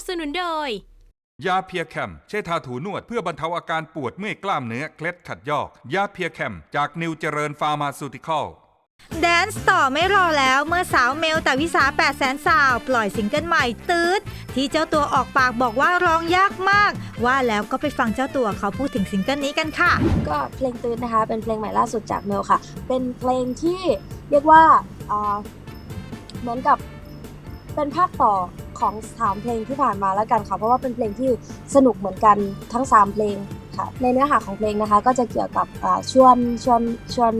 บสนุนโดย ยาเพียแคม ใช้ทาถูนวดเพื่อบรรเทาอาการปวดเมื่อยกล้ามเนื้อเคล็ดขัดยอก ยาเพียแคม จากนิวเจริญฟาร์มาซูติคอลแดนซ์ต่อไม่รอแล้วเมื่อสาวเมลแต่วิสา8แสนสาว ปล่อยซิงเกิลใหม่ตืดที่เจ้าตัวออกปากบอกว่าร้องยากมาก ว่าแล้วก็ไปฟังเจ้าตัวเขาพูดถึงซิงเกิลนี้กันค่ะ ก็เพลงตื่นนะคะ เป็นเพลงใหม่ล่าสุดจากเมลค่ะ เป็นเพลงที่เรียกว่าอ่าเหมือนกับเป็นภาคต่อ ของสามเพลงที่ผ่านมาแล้วกันค่ะ เพราะว่าเป็นเพลงที่สนุกเหมือนกันทั้งสามเพลงค่ะ ในเนื้อหาของเพลงนะคะ ก็จะเกี่ยวกับอ่าชวนชวนชวน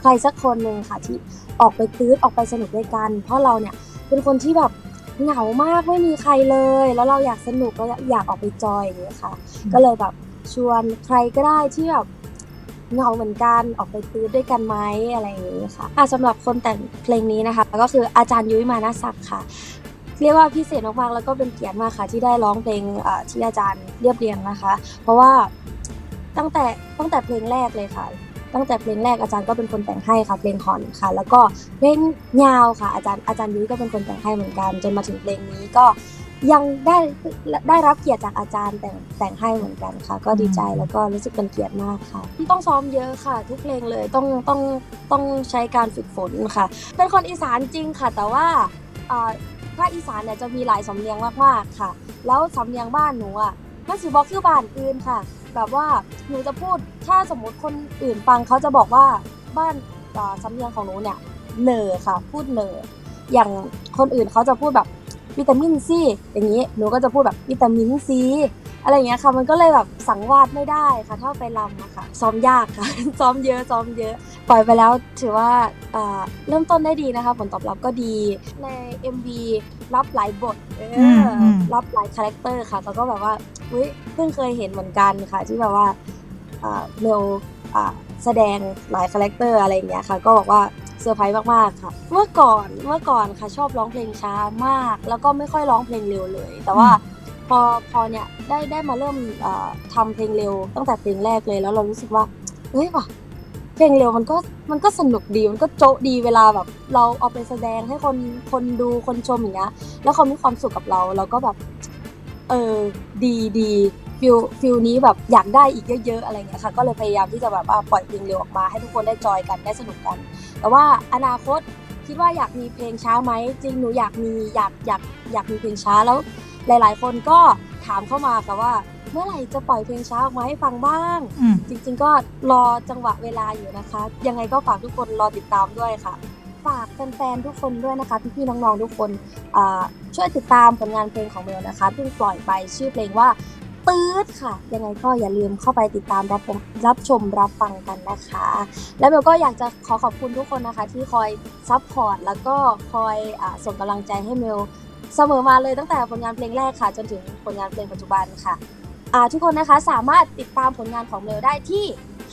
ใครสักคนหนึ่งค่ะ ที่ออกไปตื้ดออกไปสนุกด้วยกัน เพราะเราเนี่ยเป็นคนที่แบบเหงามากไม่มีใครเลย แล้วเราอยากสนุกเราอยากออกไปจอยอย่างเงี้ยค่ะ ก็เลยแบบชวนใครก็ได้ที่แบบเหงาเหมือนกันออกไปตื้อด้วยกันไหมอะไรอย่างนี้ค่ะอะสำหรับคนแต่งเพลงนี้นะคะ ก็คืออาจารย์ยุ้ยมานะศักดิ์ค่ะ เรียกว่าพิเศษมากๆแล้วก็เป็นเกียรติมากค่ะ ที่ได้ร้องเพลงอ่าที่อาจารย์เรียบเรียงนะคะ เพราะว่าตั้งแต่ตั้งแต่เพลงแรกเลยค่ะ ตั้งแต่เพลงแรกอาจารย์ก็เป็นคนแต่งให้ค่ะเพลงฮอนค่ะ แล้วก็เพลงยาวค่ะ อาจารย์อาจารย์ยุ้ยก็เป็นคนแต่งให้เหมือนกัน จนมาถึงเพลงนี้ก็ยังได้ได้รับเกียรติจากอาจารย์แต่งแต่งให้เหมือนกันค่ะ ก็ดีใจแล้วก็รู้สึกเป็นเกียรติมากค่ะ ต้องซ้อมเยอะค่ะ ทุกเพลงเลยต้องต้องต้องใช้การฝึกฝนค่ะ เป็นคนอีสานจริงค่ะ แต่ว่าอ่า ภาคอีสานเนี่ยจะมีหลายสำเนียงมากๆค่ะ แล้วสำเนียงบ้านหนูอะมันสิบอกคือบ้านอื่นค่ะ แบบว่าหนูจะพูดถ้าสมมติคนอื่นฟังเขาจะบอกว่าบ้านาสำเนียงของหนูเนี่ยเหนอค่ะ พูดเหนออย่างคนอื่นเขาจะพูดแบบวิตามินซีอย่างนี้หนูก็จะพูดแบบวิตามินซี อะไรอย่างเงี้ยค่ะมันก็เลยแบบสังวาดไม่ได้ค่ะถ้าไปลำอะค่ะซ้อมยากค่ะ ซ้อมเยอะซ้อมเยอะ ปล่อยไปแล้วถือว่าอ่าเริ่มต้นได้ดีนะคะ ผลตอบรับก็ดีใน MV รับหลายบทเอออมอืมรับหลายคาแรคเตอร์ค่ะแล้วก็แบบว่าเฮ้ยเพิ่งเคยเห็นเหมือนกันค่ะ ที่แบบว่าอ่าเมลอ่าแสดงหลายคาแรคเตอร์อะไรอย่างเงี้ยค่ะ ก็บอกว่าเซอร์ไพรส์มากๆค่ะ เมื่อก่อนเมื่อก่อนค่ะชอบร้องเพลงช้ามาก แล้วก็ไม่ค่อยร้องเพลงเร็วเลย แต่ว่า พอพอเนี่ยได้ได้มาเริ่มเอ่อทำเพลงเร็วตั้งแต่เพลงแรกเลยแล้วเรารู้สึกว่าเฮ้ยว่ะเพลงเร็วมันก็มันก็สนุกดีมันก็โจ๊ะดีเวลาแบบ เราเอาไปแสดงให้คนคนดูคนชมอย่างเงี้ยแล้วเขามีความสุขกับเราเราก็แบบเออดีดีฟิลฟิลนี้แบบอยากได้อีกเยอะ ๆ อะไรเงี้ยค่ะ ก็เลยพยายามที่จะแบบว่าปล่อยเพลงเร็วออกมาให้ทุกคนได้จอยกันได้สนุกกัน แต่ว่าอนาคตคิดว่าอยากมีเพลงช้าไหมจริงหนูอยากมีอยากอยากอยากมีเพลงช้าแล้ว หลาย ๆ คนก็ถามเข้ามาค่ะว่า เมื่อไหร่จะปล่อยเพลงช้าออกมาให้ฟังบ้าง อืมจริง ๆ ก็รอจังหวะเวลาอยู่นะคะ ยังไงก็ฝากทุกคนรอติดตามด้วยค่ะ ฝากแฟนๆทุกคนด้วยนะคะ พี่ๆน้องๆทุกคนอ่าช่วยติดตามผลงานเพลงของเมลนะคะเพิ่งปล่อยไปชื่อเพลงว่าตืดค่ะ ยังไงก็อย่าลืมเข้าไปติดตามรับชมรับชมรับฟังกันนะคะ แล้วเมลก็อยากจะขอขอบคุณทุกคนนะคะ ที่คอยซัพพอร์ตแล้วก็คอยอาส่งกำลังใจให้เมล เสมอมาเลยตั้งแต่ผลงานเพลงแรกค่ะ จนถึงผลงานเพลงปัจจุบันค่ะอ่าทุกคนนะคะสามารถติดตามผลงานของเมลได้ที่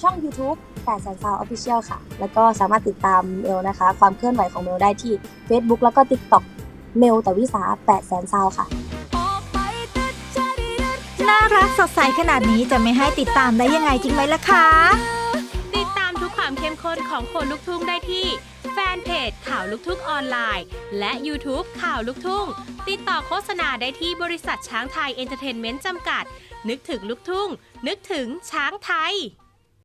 ช่อง YouTube 8แสนซาวออฟฟิเชียลค่ะ แล้วก็สามารถติดตามเมลนะคะ ความเคลื่อนไหวของเมลได้ที่ Facebook แล้วก็ TikTok เมลตวิสา8แสนซาวค่ะน่ารักสดใสขนาดนี้จะไม่ให้ติดตามได้ยังไงจริงไหมล่ะคะ ติดตามทุกความเข้มข้นของคนลุกทุ่งได้ที่ แฟนเพจข่าวลุกทุ่งออนไลน์ และ YouTube ข่าวลุกทุ่ง ติดต่อโฆษณาได้ที่บริษัทช้างไทยเอนเตอร์เทนเมนต์จำกัด นึกถึงลุกทุ่ง นึกถึงช้างไทย